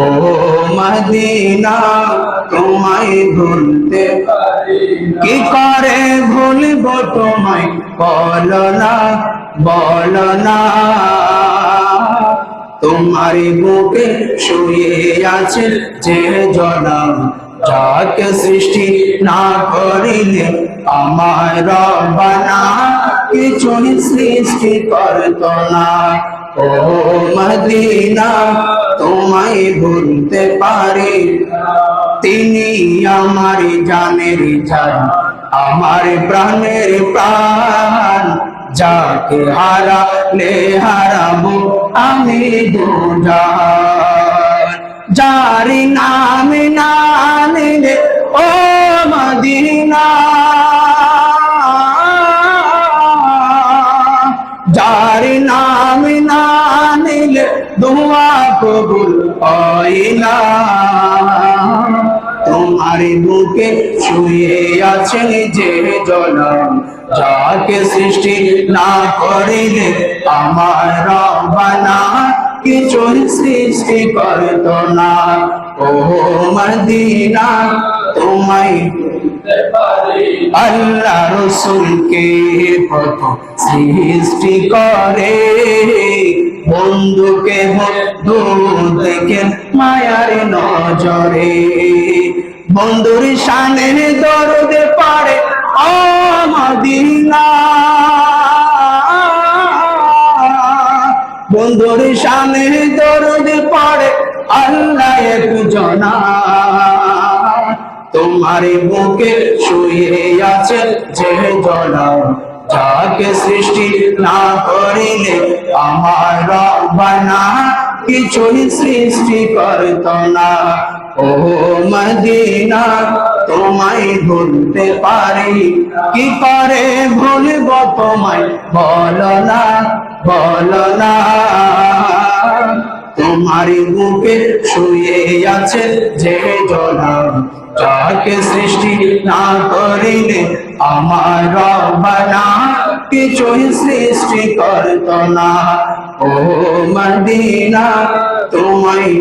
ও Medina, তোমায় ভুলতে কি করে ভুলব তোমায়? বল না বল না। তোমার বুকে শুয়ে আছে যে জনম, যাকে সৃষ্টি না করিলে আমার রবানা। কিছুই সৃষ্টি করত না। ও মদিনা তোমায় ভুলতে পারি। তিনি আমার জানের জান আমার প্রাণের প্রাণ। যাকে হারা হারালে হারাবো, আমি দুজান যারি নাম না নিলে ও মদিনা দোয়া কবুল হয় না তোমার বুকে শুয়ে আছেন যে জনম, যাকে সৃষ্টি না করিলে আমার রবানা কিছুই সৃষ্টি করত না। ও মদিনা, তোমায় আল্লাহ রসুলকে প্রথম সৃষ্টি করে। বন্ধুকে বন্ধু দেখে মায়ার নজরে। বন্ধুর সানের দরদে পারে বন্ধুর সানের দরদে পারে আল্লাহ একজনা তোমার বুকে শুয়ে আছে যে জনা। যাকে সৃষ্টি না করিলে আমার রবানা কিছুই সৃষ্টি করত না ও মদিনা তোমায় ভুলতে পারি কি করে ভুলব তোমায় বল না বল না তোমার বুকে শুয়ে আছে যে জনা যাকে সৃষ্টি না করিলে আমার রবানা কিছুই সৃষ্টি করত না। ও মদিনা, তোমায়